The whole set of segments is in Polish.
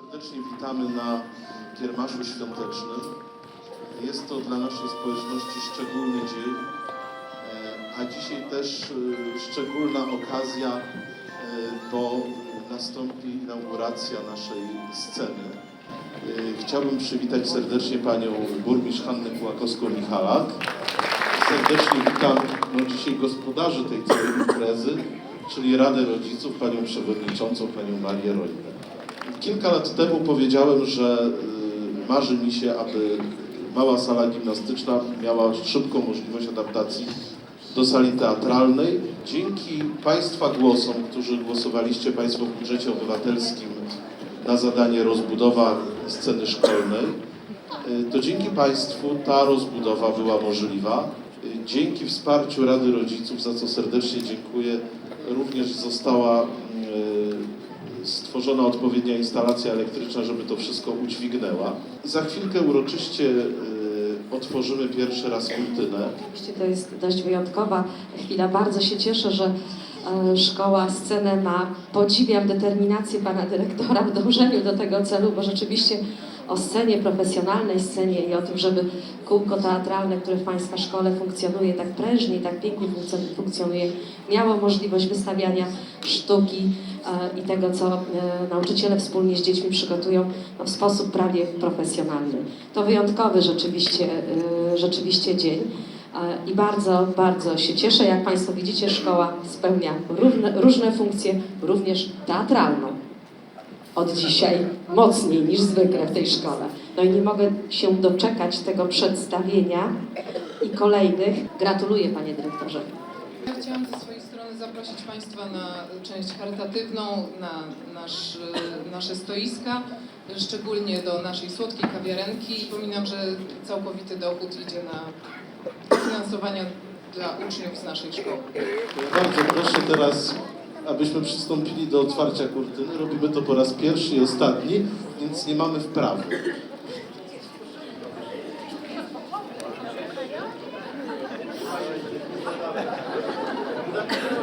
Serdecznie witamy na kiermaszu świątecznym. Jest to dla naszej społeczności szczególny dzień, e, a dzisiaj też e, szczególna okazja, e, bo nastąpi inauguracja naszej sceny. Chciałbym przywitać serdecznie panią burmistrz Hannę Kułakowską-Michalak. Serdecznie witam no, dzisiaj gospodarzy tej całej imprezy, czyli Radę Rodziców, panią przewodniczącą, panią Marię Rojkę. Kilka lat temu powiedziałem, że y, marzy mi się, aby mała sala gimnastyczna miała szybką możliwość adaptacji do sali teatralnej. Dzięki Państwa głosom, którzy głosowaliście Państwo w budżecie obywatelskim na zadanie rozbudowa sceny szkolnej, y, to dzięki Państwu ta rozbudowa była możliwa. Y, Dzięki wsparciu Rady Rodziców, za co serdecznie dziękuję, również została stworzona odpowiednia instalacja elektryczna, żeby to wszystko udźwignęła. Za chwilkę uroczyście y, otworzymy pierwszy raz kurtynę. Oczywiście to jest dość wyjątkowa chwila. Bardzo się cieszę, że e, szkoła scenę ma. Podziwiam determinację pana dyrektora w dążeniu do tego celu, bo rzeczywiście o scenie profesjonalnej scenie i o tym, żeby kółko teatralne, które w Państwa szkole funkcjonuje tak prężnie i tak pięknie funkcjon- funkcjonuje, miało możliwość wystawiania sztuki e, i tego, co e, nauczyciele wspólnie z dziećmi przygotują no, w sposób prawie profesjonalny. To wyjątkowy rzeczywiście, e, rzeczywiście dzień. I bardzo, bardzo się cieszę. Jak Państwo widzicie, szkoła spełnia równe, różne funkcje, również teatralną. Od dzisiaj mocniej niż zwykle w tej szkole. No i nie mogę się doczekać tego przedstawienia i kolejnych. Gratuluję Panie Dyrektorze. Ja chciałam ze swojej strony zaprosić Państwa na część charytatywną, na nasz, e, nasze stoiska, szczególnie do naszej słodkiej kawiarenki. Przypominam, że całkowity dochód idzie na finansowania dla uczniów z naszej szkoły. Bardzo proszę teraz, abyśmy przystąpili do otwarcia kurtyny. Robimy to po raz pierwszy i ostatni, więc nie mamy wprawy. Śpijcie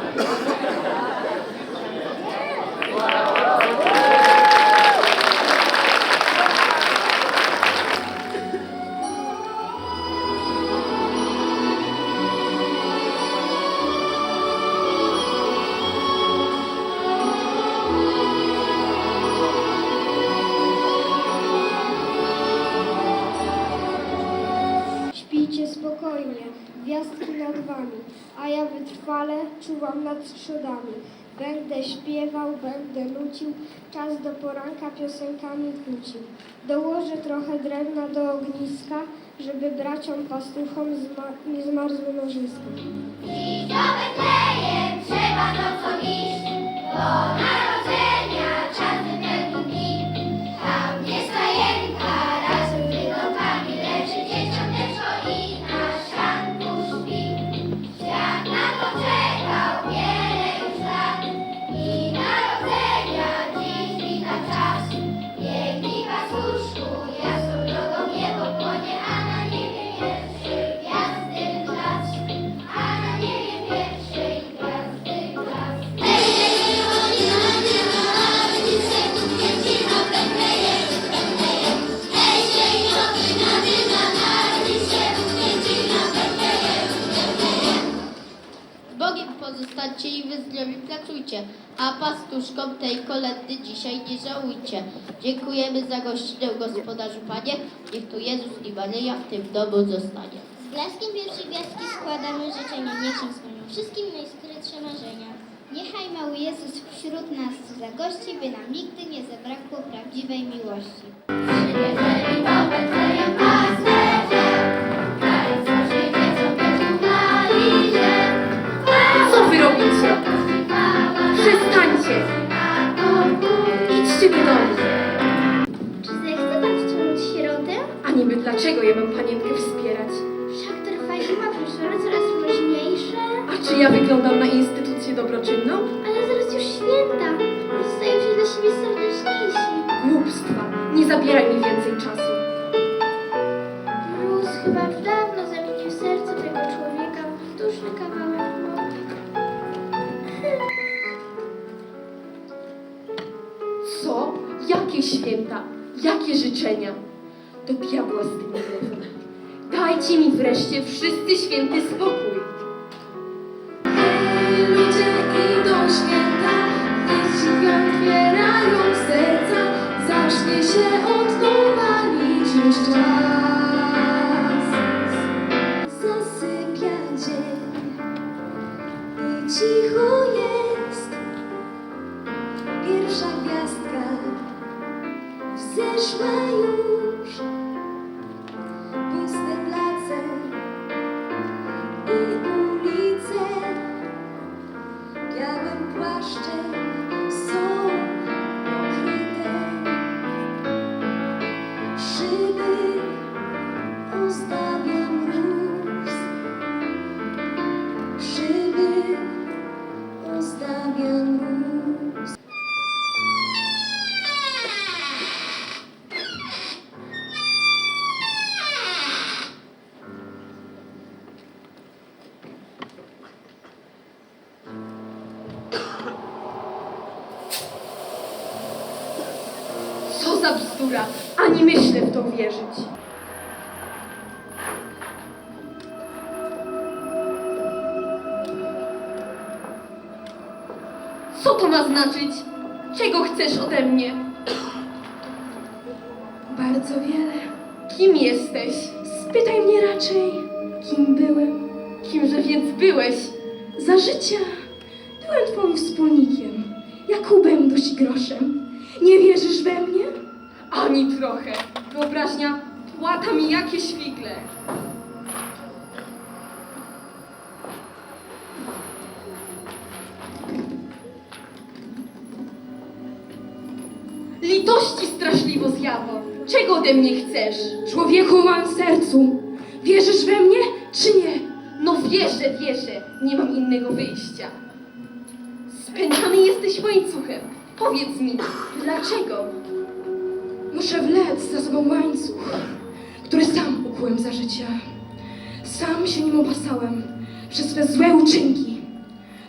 spokojnie, gwiazdki nad wami, a ja wytrwale czuwam nad trzodami. Będę śpiewał, będę nucił, czas do poranka piosenkami kłócił. Dołożę trochę drewna do ogniska, żeby braciom pastuchom zma- nie zmarzły nożyska. I do Betlejem trzeba nocą iść, bo a pastuszkom tej kolendy dzisiaj nie żałujcie. Dziękujemy za gościnę gospodarzu Panie, niech tu Jezus i Maryja w tym domu zostanie. Z blaskiem pierwszej gwiazdki składamy życzenia, niech się spełnią wszystkim najskrytsze marzenia. Niechaj mały Jezus wśród nas zagości, by nam nigdy nie zabrakło prawdziwej miłości. Idźcie do! Czy zechce pan wciągnąć sierotę? A niby dlaczego ja mam panienkę wspierać? Wszak trwa zima, proszę, coraz mroźniejsze. A czy ja wyglądam na instytucję dobroczynną? Ale zaraz już święta. Ludzie stają się dla siebie serdeczniejsi. Głupstwa! Nie zabieraj mi więcej czasu. Jakie święta, jakie życzenia. Do diabła z tym. Dajcie mi wreszcie wszyscy święty spokój. Ludzie idą święta, dzieci otwierają serca, zacznie się od nowa liczyć czas. Za bzdura, ani myślę w to wierzyć. Co to ma znaczyć? Czego chcesz ode mnie? Bardzo wiele. Kim jesteś? Spytaj mnie raczej, kim byłem. Kimże więc byłeś? Za życia byłem twoim wspólnikiem, Jakubem dość groszem. Nie wierzysz we mnie? Ani trochę. Wyobraźnia płata mi jakieś figle. Litości straszliwo zjawo. Czego ode mnie chcesz? Człowieku o małym sercu, wierzysz we mnie czy nie? No wierzę, wierzę. Nie mam innego wyjścia. Spętany jesteś łańcuchem. Powiedz mi, dlaczego? Muszę wlec za sobą łańcuch, który sam ukułem za życia. Sam się nim opasałem przez swe złe uczynki.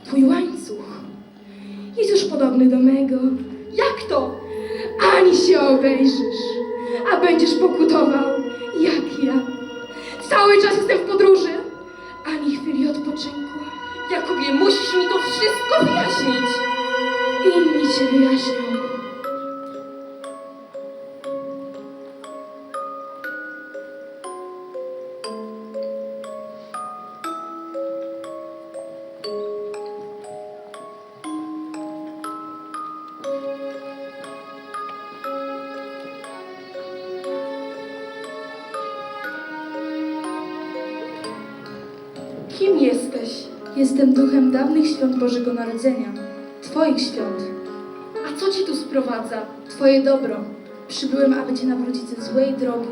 Twój łańcuch jest już podobny do mego. Jak to? Ani się obejrzysz, a będziesz pokutował jak ja. Cały czas jestem w podróży, ani chwili odpoczynku. Jakubie, musisz mi to wszystko wyjaśnić. Inni cię wyjaśnią. Kim jesteś? Jestem duchem dawnych świąt Bożego Narodzenia, Twoich świąt. A co ci tu sprowadza? Twoje dobro. Przybyłem, aby Cię nawrócić ze złej drogi.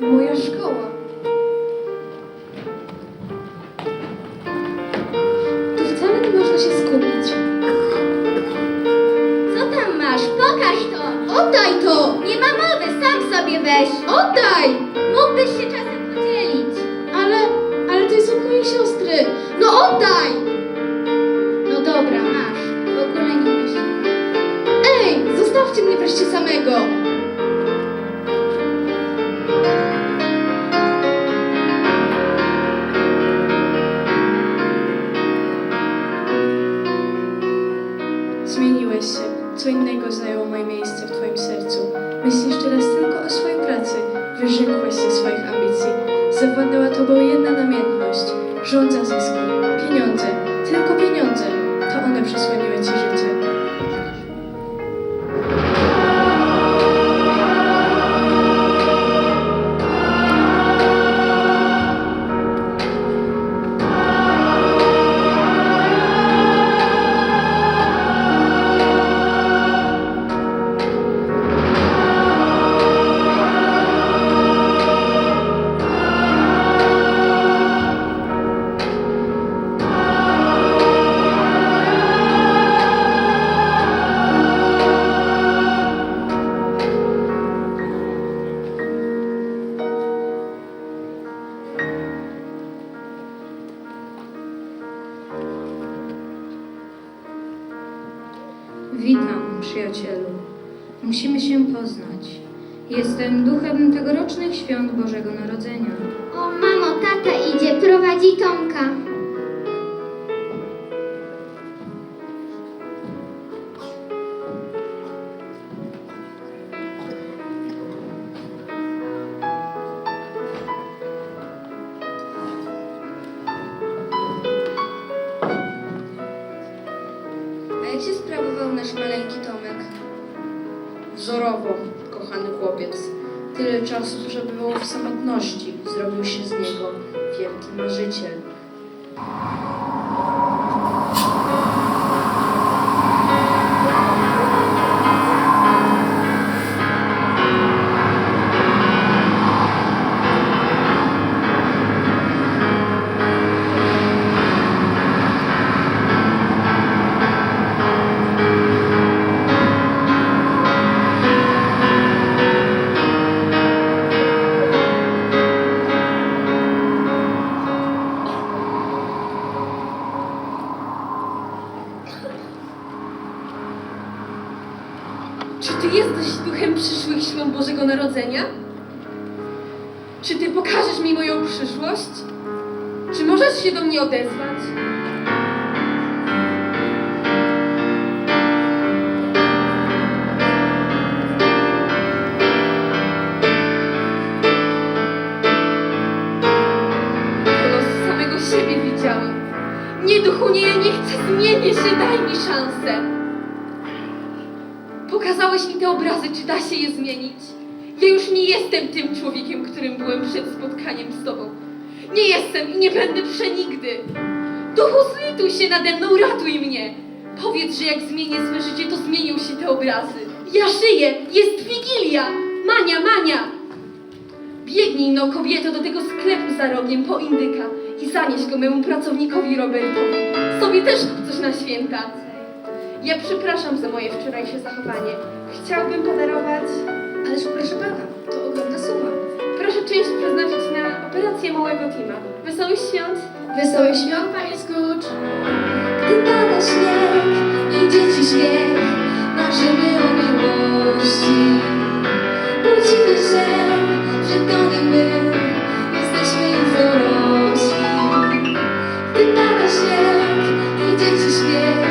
Moja szkoła. Tu wcale nie można się skupić. Co tam masz? Pokaż to! Oddaj to! Nie ma mowy, sam sobie weź! Oddaj! Oddaj! No dobra, masz. W ogóle nie myśl. Ej, zostawcie mnie wreszcie samego. To one przysłoniły Ci życie. Musimy się poznać. Jestem duchem tegorocznych świąt Bożego Narodzenia. O mamo, tata idzie, prowadzi Tomka. A jak się sprawował nasz maleńki Tomek? Wzorowo, kochany chłopiec. Tyle czasu przebywał w samotności. Zrobił się z niego wielki marzyciel. Duchem przyszłych świąt Bożego Narodzenia? Czy ty pokażesz mi moją przyszłość? Czy możesz się do mnie odezwać? Siebie widziałem. Nie, duchu, nie, nie chcę, zmienię się, daj mi szansę. Pokazałeś mi te obrazy, czy da się je zmienić? Ja już nie jestem tym człowiekiem, którym byłem przed spotkaniem z Tobą. Nie jestem i nie będę przenigdy. Duchu, zlituj się nade mną, ratuj mnie. Powiedz, że jak zmienię swe życie, to zmienią się te obrazy. Ja żyję, jest Wigilia. Mania, Mania. Biegnij no, kobieto, do tego sklepu za rogiem po indyka i zanieś go memu pracownikowi Robertowi. Sobie też kup coś na święta. Ja przepraszam za moje wczorajsze zachowanie. Chciałbym podarować... Ależ proszę pana, to ogromna suma. Proszę część przeznaczyć na operację małego Tima. Wesołych świąt! Wesołych świąt, panie Scrooge! Gdy pada śnieg i dzieci śmiech, marzymy o miłości. Budzimy się, że to nie my, jesteśmy już dorośli. Gdy pada śnieg i dzieci śmiech,